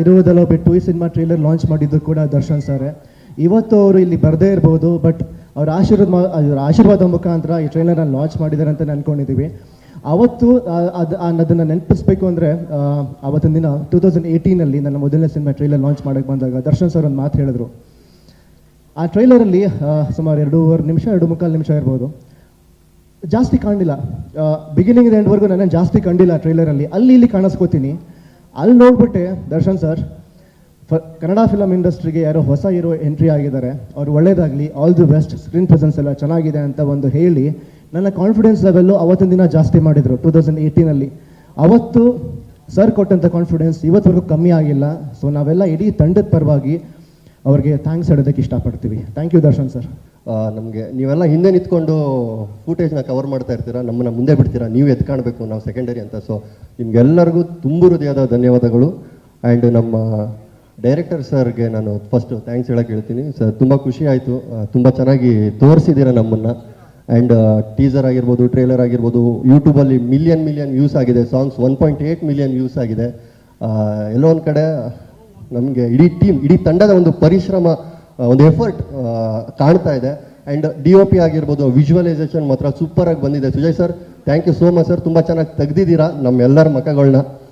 ಇರುವುದೆಲ್ಲ ಬಿಟ್ಟು ಈ cinema trailer launch ಮಾಡಿದ್ದು ಕೂಡ ದರ್ಶನ್ ಸರ್. ಇವತ್ತು ಅವರು ಇಲ್ಲಿ ಬರದೇ ಇರ್ಬೋದು ಬಟ್ ಅವ್ರ ಆಶೀರ್ವಾದ ಅವ್ರ ಆಶೀರ್ವಾದ ಮುಖಾಂತರ ಈ ಟ್ರೈಲರ್ನ ಲಾಂಚ್ ಮಾಡಿದ್ದಾರೆ ಅಂತ ಅನ್ಕೊಂಡಿದ್ದೀವಿ ಅವತ್ತು ಅದು ಅದನ್ನು ನೆನಪಿಸ್ಬೇಕು ಅಂದರೆ ಅವತ್ತಿನ ದಿನ ಟೂ ತೌಸಂಡ್ ಏಯ್ಟೀನಲ್ಲಿ ನನ್ನ ಮೊದಲನೇ ಸಿನಿಮಾ ಟ್ರೈಲರ್ ಲಾಂಚ್ ಮಾಡಕ್ಕೆ ಬಂದಾಗ ದರ್ಶನ್ ಸರ್ ಒಂದು ಮಾತು ಹೇಳಿದ್ರು. ಆ ಟ್ರೈಲರಲ್ಲಿ ಸುಮಾರು ಎರಡೂವರೆ ನಿಮಿಷ, ಎರಡು ಮುಕ್ಕಾಲು ನಿಮಿಷ ಇರ್ಬೋದು. ಜಾಸ್ತಿ ಕಾಣಲಿಲ್ಲ. ಬಿಗಿನಿಂಗ್ ಎಂಡ್ವರೆಗೂ ನಾನು ಜಾಸ್ತಿ ಕಂಡಿಲ್ಲ ಟ್ರೈಲರಲ್ಲಿ ಅಲ್ಲಿ ಇಲ್ಲಿ ಕಾಣಿಸ್ಕೋತೀನಿ. ಅಲ್ಲಿ ನೋಡ್ಬಿಟ್ಟು ದರ್ಶನ್ ಸರ್, ಫ, ಕನ್ನಡ ಫಿಲಮ್ ಇಂಡಸ್ಟ್ರಿಗೆ ಯಾರೋ ಹೊಸ ಹೀರೋ ಎಂಟ್ರಿ ಆಗಿದ್ದಾರೆ. ಅವ್ರು ಒಳ್ಳೇದಾಗಲಿ all the best screen presence ಎಲ್ಲ ಚೆನ್ನಾಗಿದೆ ಅಂತ ಒಂದು ಹೇಳಿ ನನ್ನ ಕಾನ್ಫಿಡೆನ್ಸ್ ಲೆವೆಲ್ಲು ಅವತ್ತಿನ ದಿನ ಜಾಸ್ತಿ ಮಾಡಿದರು ಟೂ ತೌಸಂಡ್ ಏಯ್ಟೀನಲ್ಲಿ ಅವತ್ತು ಸರ್ ಕೊಟ್ಟಂಥ ಕಾನ್ಫಿಡೆನ್ಸ್ ಇವತ್ತವರೆಗೂ ಕಮ್ಮಿ ಆಗಿಲ್ಲ. ಸೊ ನಾವೆಲ್ಲ ಇಡೀ ತಂಡದ ಪರವಾಗಿ ಅವ್ರಿಗೆ ಥ್ಯಾಂಕ್ಸ್ ಹೇಳೋದಕ್ಕೆ ಇಷ್ಟಪಡ್ತೀವಿ. Thank you Darshan sir. ನಮಗೆ ನೀವೆಲ್ಲ ಹಿಂದೆ ನಿಂತ್ಕೊಂಡು ಫೂಟೇಜ್ನ ಕವರ್ ಮಾಡ್ತಾ ಇರ್ತೀರಾ? ನಮ್ಮನ್ನು ಮುಂದೆ ಬಿಡ್ತೀರಾ? ನೀವು ಎದ್ದು ಕಾಣಬೇಕು, ನಾವು ಸೆಕೆಂಡರಿ ಅಂತ. ಸೊ ನಿಮಗೆಲ್ಲರಿಗೂ ತುಂಬ ಹೃದಯದ ಧನ್ಯವಾದಗಳು. ಆ್ಯಂಡ್ ನಮ್ಮ ಡೈರೆಕ್ಟರ್ ಸರ್ಗೆ ನಾನು ಫಸ್ಟು ಥ್ಯಾಂಕ್ಸ್ ಹೇಳೋಕೆ ಹೇಳ್ತೀನಿ. ಸರ್ ತುಂಬ ಖುಷಿ ಆಯಿತು. ತುಂಬ ಚೆನ್ನಾಗಿ ತೋರಿಸಿದ್ದೀರಾ ನಮ್ಮನ್ನು. ಆ್ಯಂಡ್ ಟೀಸರ್ ಆಗಿರ್ಬೋದು ಟ್ರೇಲರ್ ಆಗಿರ್ಬೋದು ಯೂಟ್ಯೂಬಲ್ಲಿ ಮಿಲಿಯನ್ ಮಿಲಿಯನ್ ವ್ಯೂಸ್ ಆಗಿದೆ. Songs one point eight million views ಆಗಿದೆ. ಎಲ್ಲೋ ಒಂದು ಕಡೆ ನಮಗೆ ಇಡೀ ಟೀಮ್ ಇಡೀ ತಂಡದ ಒಂದು ಪರಿಶ್ರಮ ಒಂದು ಎಫರ್ಟ್ ಕಾಣ್ತಾ ಇದೆ. ಆ್ಯಂಡ್ ಡಿ ಒ ಪಿ ಆಗಿರ್ಬೋದು ವಿಜುವಲೈಸೇಷನ್ ಮಾತ್ರ ಸೂಪರಾಗಿ ಬಂದಿದೆ. Sujay sir thank you so much sir ತುಂಬ ಚೆನ್ನಾಗಿ ತೆಗ್ದಿದ್ದೀರಾ ನಮ್ಮೆಲ್ಲರ ಮಖಗಳನ್ನ